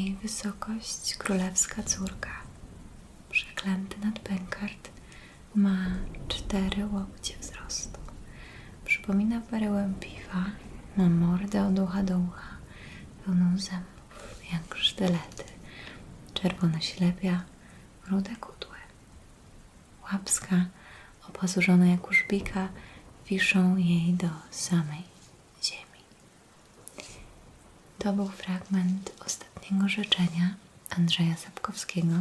jej wysokość królewska córka. Przeklęty nadpękart ma cztery łokcie wzrostu. Przypomina perełę piwa, ma mordę od ucha do ucha, pełną zębów jak sztylety, czerwone ślepia, rude kudły. Łapska, opasurzona jak u szpika, wiszą jej do samej. To był fragment ostatniego życzenia Andrzeja Sapkowskiego.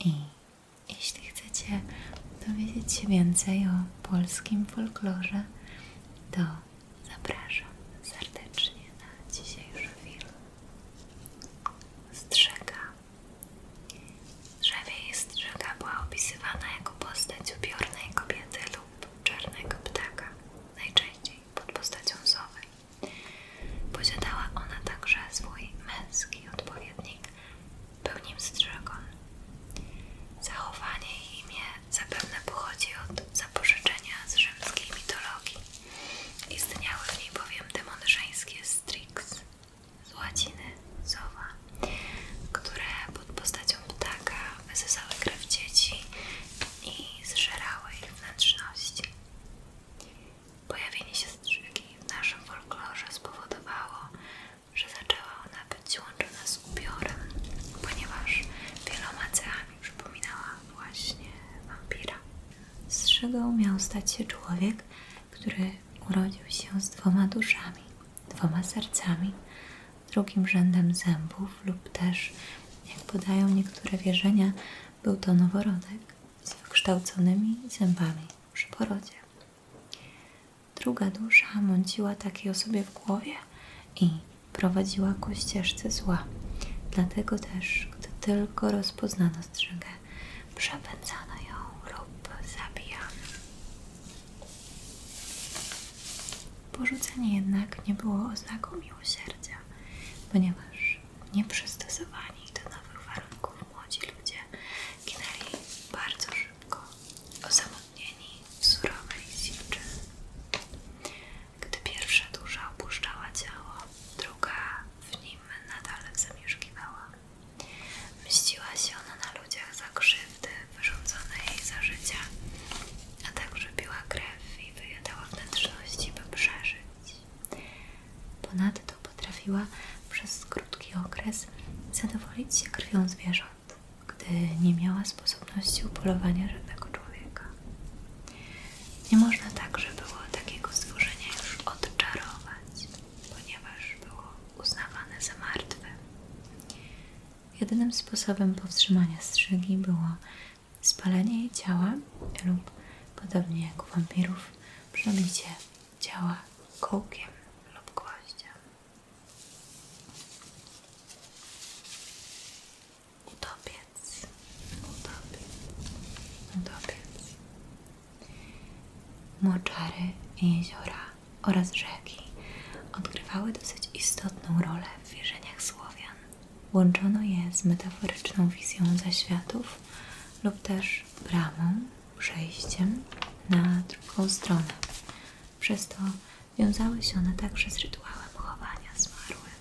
I jeśli chcecie dowiedzieć się więcej o polskim folklorze, to zapraszam serdecznie na dzisiejszy film. Strzega. Drzewie i strzega była opisywana jako postać upiornej kobiety lub czarnego ptaka, najczęściej pod postacią sowy. Posiadała ona także swój męski odpowiednik, był nim strzegon. Zachowanie i imię zapewne pochodzi od zapożyczenia z rzymskiej mitologii. Istniały w niej bowiem demony żeńskie Strix, z łaciny sowa, które pod postacią ptaka wysysały krew dzieci i zżerały ich wnętrzności. Pojawienie się strzygi w naszym folklorze spowodowało, że zaczęła ona być łączona z upiorem, ponieważ wieloma cechami przypominała właśnie wampira. Strzygą miał stać się człowiek, który urodził się z dwoma duszami, dwoma sercami, drugim rzędem zębów lub też, jak podają niektóre wierzenia, był to noworodek z wykształconymi zębami przy porodzie. Druga dusza mąciła takiej osobie w głowie i prowadziła ku ścieżce zła. Dlatego też, gdy tylko rozpoznano strzygę, przepędzano ją lub zabijano. Porzucenie jednak nie było oznaką miłosierdzia, ponieważ nieprzystosowani do nowych warunków młodzi ludzie ginęli bardzo szybko, osamotnieni w surowej siczy. Gdy pierwsza dusza opuszczała ciało, druga w nim nadal zamieszkiwała. Mściła się ona na ludziach za krzywdy wyrządzone jej za życia, a także piła krew i wyjadała wnętrzności, by przeżyć. Ponadto potrafiła przez krótki okres zadowolić się krwią zwierząt, gdy nie miała sposobności upolowania żadnego człowieka. Nie można także było takiego stworzenia już odczarować, ponieważ było uznawane za martwe. Jedynym sposobem powstrzymania strzygi było spalenie jej ciała lub, podobnie jak u wampirów, przebicie ciała kołkiem lub gwoździem. Utopiec, utopiec, utopiec. Moczary, jeziora oraz rzeki odgrywały dosyć istotną rolę w wierzeniach Słowian. Łączono je z metaforyczną wizją zaświatów lub też bramą, przejściem na drugą stronę. Przez to wiązały się one także z rytuałem chowania zmarłych.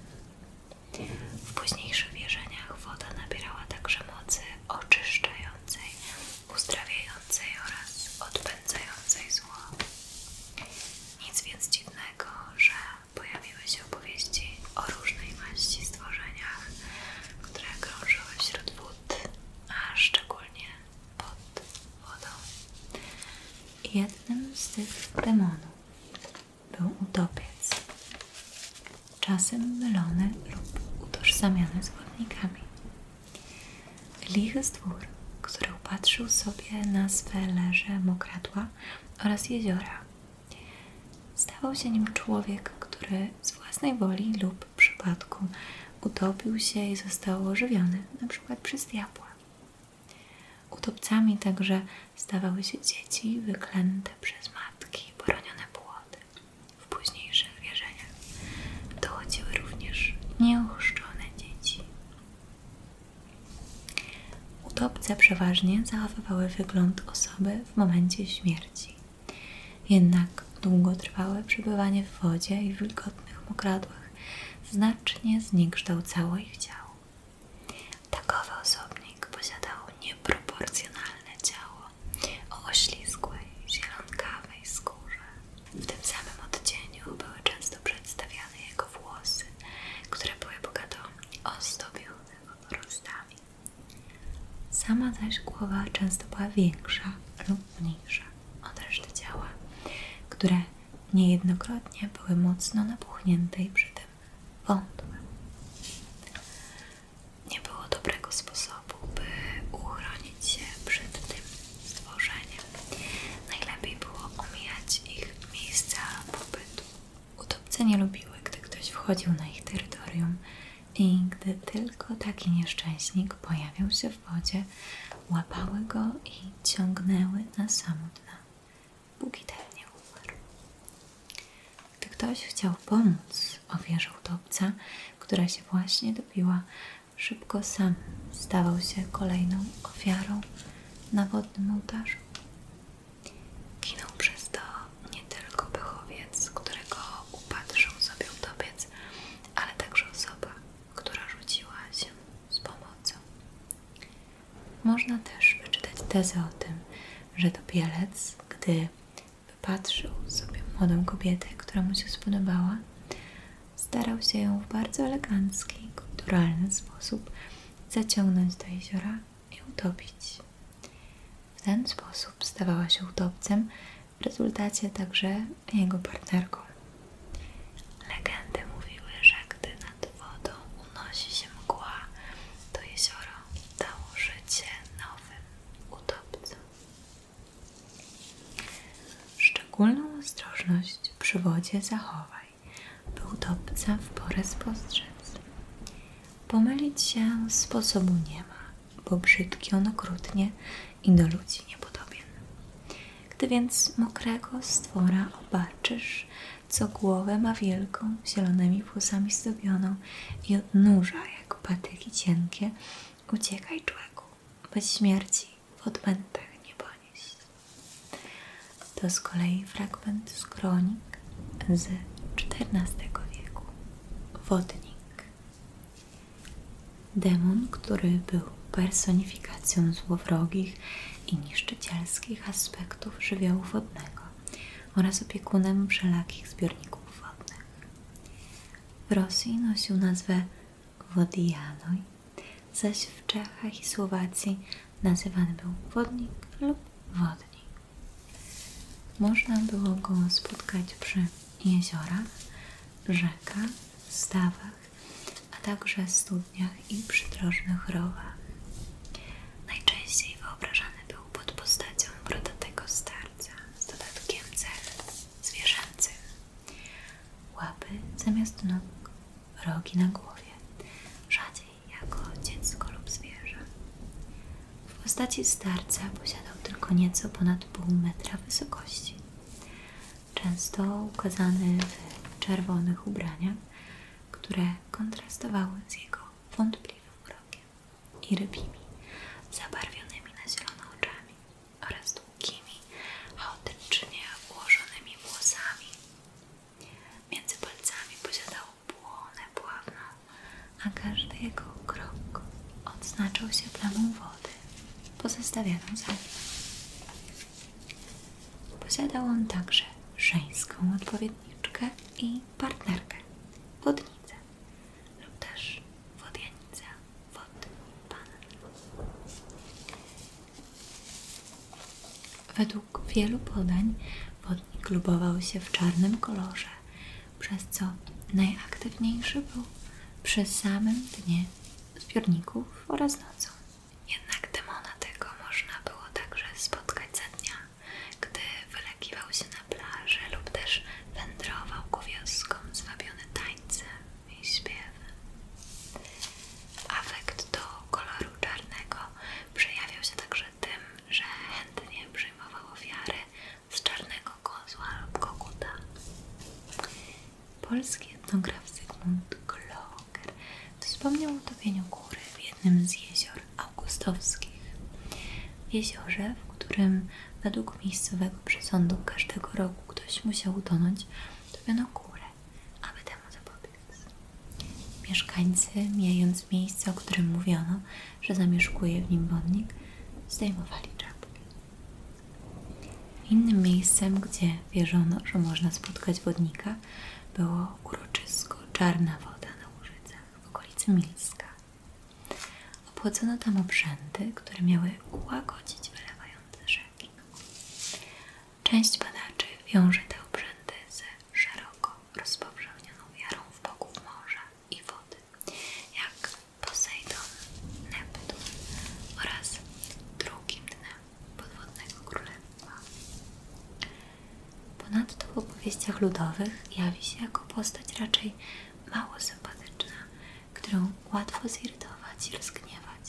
W późniejszych wierzeniach woda nabierała także mocy oczyszczającej, uzdrawiającej oraz odpędzającej zło. Nic więc dziwnego, że pojawiły się opowieści o różnej maści stworzeniach, które krążyły wśród wód, a szczególnie pod wodą. Jednym z tych demonów był utopiec, czasem mylony lub utożsamiany z wodnikami. Lichy stwór, który upatrzył sobie na swe leże mokradła oraz jeziora. Stawał się nim człowiek, który z własnej woli lub przypadku utopił się i został ożywiony, przykład przez diabła. Utopcami także stawały się dzieci wyklęte przez matki poronione płody. W późniejszych wierzeniach dochodziły również nieochrzczone dzieci. Utopce przeważnie zachowywały wygląd osoby w momencie śmierci. Jednak długotrwałe przebywanie w wodzie i w wilgotnych mokradłach znacznie zniekształcało ich była większa lub mniejsza od reszty ciała, które niejednokrotnie były mocno napuchnięte i przy tym wątłe. Nie było dobrego sposobu, by uchronić się przed tym stworzeniem. Najlepiej było omijać ich miejsca pobytu. Utopce nie lubiły, gdy ktoś wchodził na ich terytorium i gdy tylko taki nieszczęśnik pojawiał się w wodzie, łapały go i ciągnęły na samo dno, póki ten nie umarł. Gdy ktoś chciał pomóc ofierze utopca, która się właśnie dobiła, szybko sam stawał się kolejną ofiarą na wodnym ołtarzu. Ginął przez to nie tylko pechowiec, którego upatrzył sobie utopiec, ale także osoba, która rzuciła się z pomocą. Można też wyczytać tezę o tym, że topielec, gdy wypatrzył sobie młodą kobietę, która mu się spodobała, starał się ją w bardzo elegancki, kulturalny sposób zaciągnąć do jeziora i utopić. W ten sposób stawała się utopcem, w rezultacie także jego partnerką. Legendy mówiły, że gdy nad wodą unosi się mgła, to jezioro dało życie nowym utopcom. Szczególną ostrożność zachowaj, by utopca w porę spostrzec. Pomylić się sposobu nie ma, bo brzydki on okrutnie i do ludzi niepodobien. Gdy więc mokrego stwora obarczysz, co głowę ma wielką, zielonymi włosami zdobioną i odnóża jak patyki cienkie, uciekaj człeku, bez śmierci w odmętach nie ponieść. To z kolei fragment z kronik z XIV wieku. Wodnik. Demon, który był personifikacją złowrogich i niszczycielskich aspektów żywiołu wodnego oraz opiekunem wszelakich zbiorników wodnych. W Rosji nosił nazwę Wodijanoj, zaś w Czechach i Słowacji nazywany był wodnik lub wodnik. Można było go spotkać przy jeziorach, rzekach, stawach, a także studniach i przydrożnych rowach. Najczęściej wyobrażany był pod postacią brodatego starca z dodatkiem cech zwierzęcych. Łapy zamiast nóg, rogi na głowie, rzadziej jako dziecko lub zwierzę. W postaci starca posiadał tylko nieco ponad pół metra wysokości. Często w czerwonych ubraniach, które kontrastowały z jego wątpliwym wrogiem i rybimi, zabarwionymi na zielono oczami oraz długimi, chaotycznie ułożonymi włosami. Między palcami posiadał błonę pławną, a każdy jego krok odznaczał się plamą wody pozostawioną za nim. Posiadał on także żeńską odpowiedniczkę i partnerkę, wodnicę lub też wodjanicę, wodny pan. Według wielu podań wodnik lubował się w czarnym kolorze, przez co najaktywniejszy był przy samym dnie zbiorników oraz nocą. Jednak demona tego można było także spotkać za dnia, gdy wylegiwał się na plaży lub też wędrował ku wioskom zwabiony tańcem i śpiewem. Afekt do koloru czarnego przejawiał się także tym, że chętnie przyjmował ofiary z czarnego kozła lub koguta. Polski etnograf Zygmunt Kloger wspomniał o utopieniu kury w jednym z jezior augustowskich. Jeziorze, w którym według miejscowego przesądu każdego roku ktoś musiał utonąć, topiono kurę, aby temu zapobiec. Mieszkańcy, mijając miejsce, o którym mówiono, że zamieszkuje w nim wodnik, zdejmowali czapki. Innym miejscem, gdzie wierzono, że można spotkać wodnika, było uroczysko Czarna Woda na Łużycach w okolicy Milska. płocono tam obrzędy, które miały ułagodzić wylewające rzeki. Część badaczy wiąże te obrzędy ze szeroko rozpowszechnioną wiarą w bogów morza i wody, jak Posejdon, Neptun oraz drugim dnem podwodnego królestwa. Ponadto w opowieściach ludowych jawi się jako postać raczej mało sympatyczna, łatwo zirytować i rozgniewać.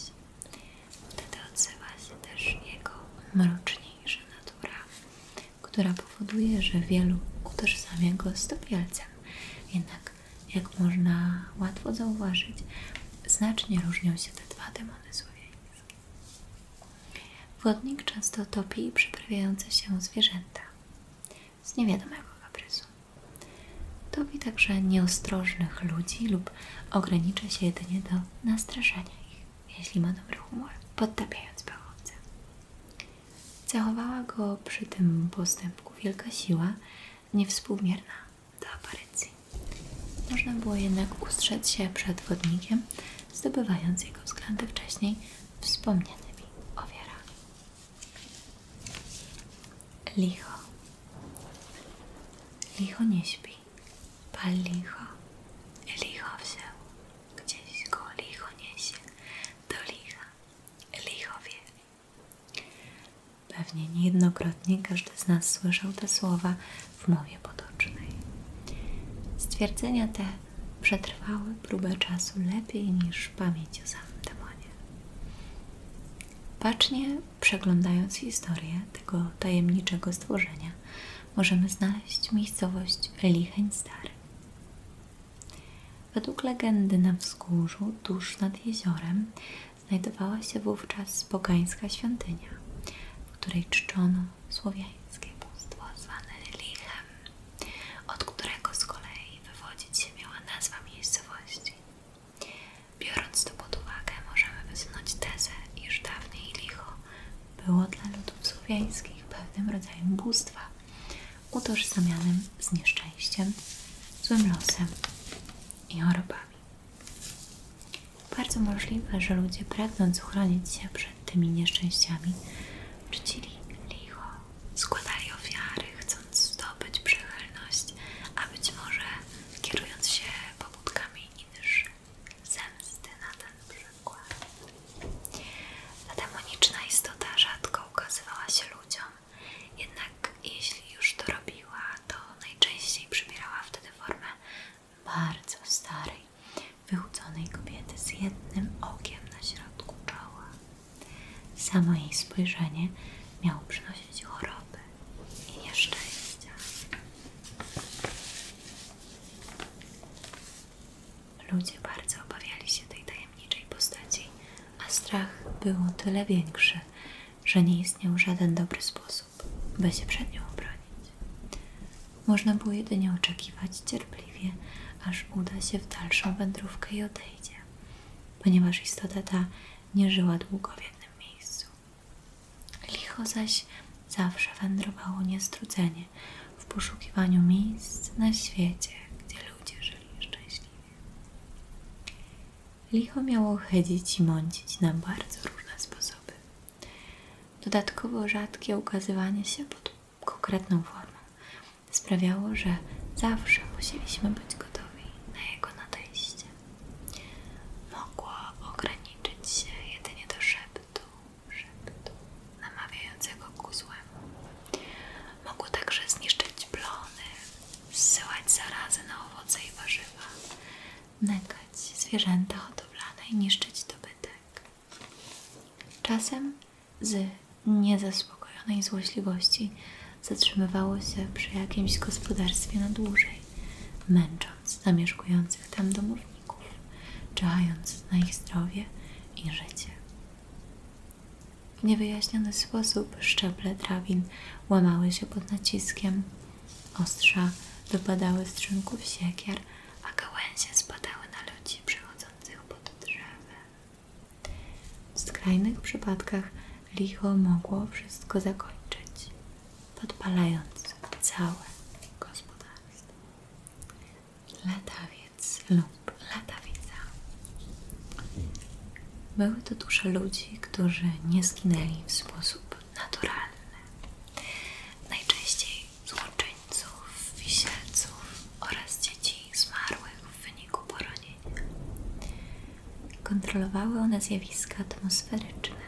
Wtedy odzywa się też jego mroczniejsza natura, która powoduje, że wielu utożsamia go z topielcem. Jednak, jak można łatwo zauważyć, znacznie różnią się te dwa demony słowiańskie. Wodnik często topi przeprawiające się zwierzęta z niewiadomego. Topi także nieostrożnych ludzi lub ogranicza się jedynie do nastraszania ich, jeśli ma dobry humor, podtapiając pałowce. Cechowała go przy tym postępku wielka siła, niewspółmierna do aparycji. Można było jednak ustrzec się przed wodnikiem, zdobywając jego względy wcześniej wspomnianymi ofiarami. Licho. Licho nie śpi. Pal licho. Licho. Gdzieś go licho niesie. Do licha. Licho. Pewnie niejednokrotnie każdy z nas słyszał te słowa w mowie potocznej. Stwierdzenia te przetrwały próbę czasu lepiej niż pamięć o samym demonie. Bacznie przeglądając historię tego tajemniczego stworzenia, możemy znaleźć miejscowość Licheń. Według legendy na wzgórzu, tuż nad jeziorem, znajdowała się wówczas pogańska świątynia, w której czczono słowiańskie bóstwo zwane Lichem, od którego z kolei wywodzić się miała nazwa miejscowości. Biorąc to pod uwagę, możemy wysunąć tezę, iż dawniej licho było dla ludów słowiańskich pewnym rodzajem bóstwa, utożsamianym z nieszczęściem, złym losem i chorobami. Bardzo możliwe, że ludzie pragnąc uchronić się przed tymi nieszczęściami, czcili licho, składali ofiary, chcąc zdobyć przychylność, a być może kierując się pobudkami innych zemsty na ten przykład. Ta demoniczna istota rzadko ukazywała się ludziom, jednak jeśli już to robiła, to najczęściej przybierała wtedy formę bardzo starej, wychudzonej kobiety z jednym okiem na środku czoła. Samo jej spojrzenie miało przynosić choroby i nieszczęścia. Ludzie bardzo obawiali się tej tajemniczej postaci, a strach był o tyle większy, że nie istniał żaden dobry sposób, by się przed nią obronić. Można było jedynie oczekiwać cierpliwie, aż uda się w dalszą wędrówkę i odejdzie, ponieważ istota ta nie żyła długo w jednym. Licho zaś zawsze wędrowało niestrudzenie w poszukiwaniu miejsc na świecie, gdzie ludzie żyli szczęśliwie. Licho miało chydzić i mącić na bardzo różne sposoby. Dodatkowo rzadkie ukazywanie się pod konkretną formą sprawiało, że zawsze musieliśmy być gotowi na jego nadejście. Mogło ograniczyć się jedynie do szeptu, szeptu namawiającego ku złemu. Mogło także zniszczyć plony, zsyłać zarazy na owoce i warzywa, nękać zwierzęta hodowlane i niszczyć dobytek. Czasem z niezaspokojonej złośliwości zatrzymywało się przy jakimś gospodarstwie na dłużej, męcząc zamieszkujących tam domowników, czyhając na ich zdrowie i życie. W niewyjaśniony sposób szczeble drabin łamały się pod naciskiem, ostrza wypadały z trzynków siekier, a gałęzie spadały na ludzi przechodzących pod drzewem. W skrajnych przypadkach licho mogło wszystko zakończyć, podpalając całe gospodarstwo. Latawiec lub latawica. Były to dusze ludzi, którzy nie zginęli w sposób naturalny. Najczęściej złoczyńców, wisielców oraz dzieci zmarłych w wyniku poronienia. Kontrolowały one zjawiska atmosferyczne,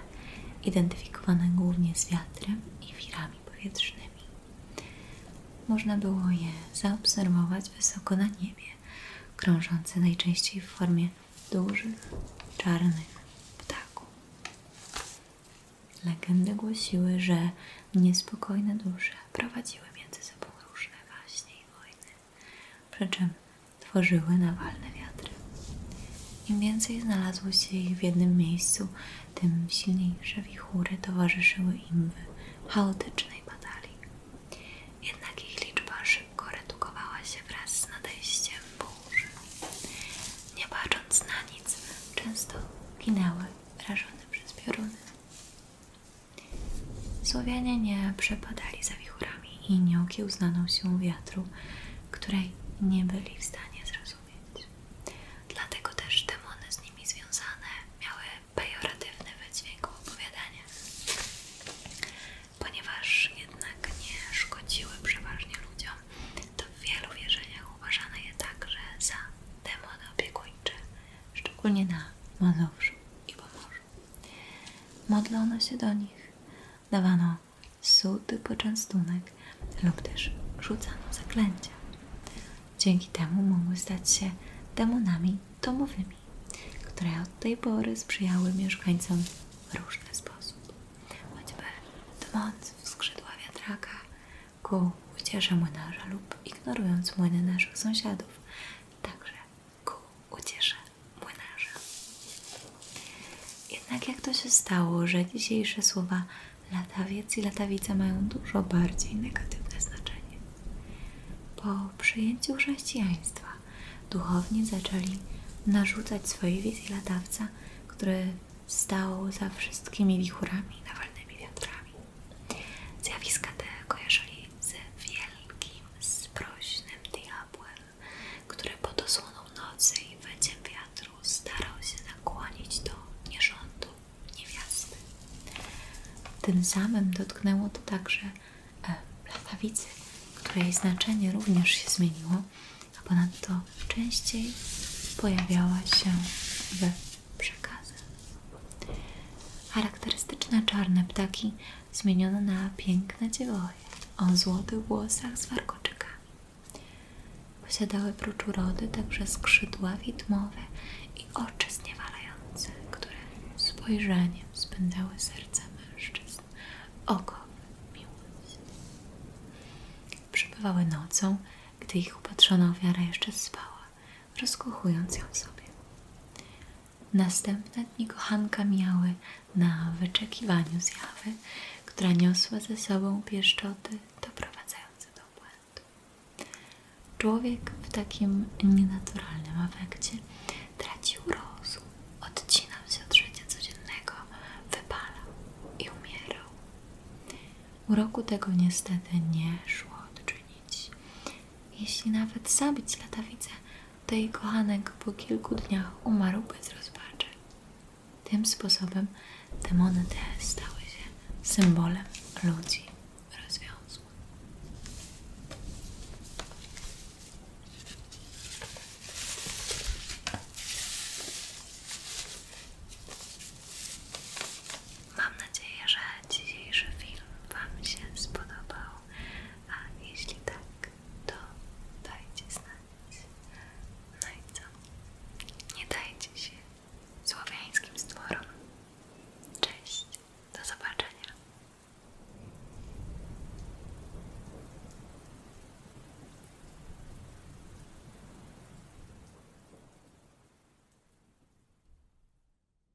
identyfikowane głównie z wiatrem i wirami powietrznymi. Można było je zaobserwować wysoko na niebie, krążące najczęściej w formie dużych, czarnych ptaków. Legendy głosiły, że niespokojne dusze prowadziły między sobą różne waśnie i wojny, przy czym tworzyły nawalne wiatry. Im więcej znalazło się ich w jednym miejscu, tym silniejsze wichury towarzyszyły im w chaotycznej batalii. Jednak ich liczba szybko redukowała się wraz z nadejściem burzy. Nie bacząc na nic, często ginęły rażone przez pioruny. Słowianie nie przepadali za wichurami i nie okiełznaną siłą wiatru, której nie byli w stanie zrozumieć. Dlatego też demony z nimi związane miały pejoratywny wydźwięk w opowiadaniach. Ponieważ jednak nie szkodziły przeważnie ludziom, to w wielu wierzeniach uważano je także za demony opiekuńcze, szczególnie na Mazowszu. Modlono się do nich, dawano suty poczęstunek lub też rzucano zaklęcia. Dzięki temu mogły stać się demonami domowymi, które od tej pory sprzyjały mieszkańcom w różny sposób. Choćby dmąc w skrzydła wiatraka ku uciesze młynarza lub ignorując młyny naszych sąsiadów, także ku uciesze młynarza. Jednak jak to się stało, że dzisiejsze słowa latawiec i latawica mają dużo bardziej negatywne znaczenie? Po przyjęciu chrześcijaństwa duchowni zaczęli narzucać swoje wizje latawca, który stał za wszystkimi wichurami i nawalnymi wiatrami. Zjawiska te kojarzyli z wielkim, sprośnym diabłem, który pod osłoną nocy i wyciem wiatru starał się nakłonić do nierządu niewiasty. Tym samym dotknęło to także e, latawicy, której znaczenie również się zmieniło, a ponadto częściej pojawiała się w przekazach. Charakterystyczne czarne ptaki zmieniono na piękne dziewoje o złotych włosach z warkoczykami. Posiadały prócz urody także skrzydła widmowe i oczy zniewalające, które spojrzeniem spędzały mężczyzn oko miłość. Przybywały nocą, gdy ich upatrzona ofiara jeszcze spała, rozkochując ją sobie. Następne dni kochanka miały na wyczekiwaniu zjawy, która niosła ze sobą pieszczoty doprowadzające do błędu. Człowiek w takim nienaturalnym afekcie tracił rozum, Uroku tego niestety nie szło odczynić. Jeśli nawet zabić latawicę, to jej kochanek po kilku dniach umarł bez rozpaczy. Tym sposobem demony te stały się symbolem ludzi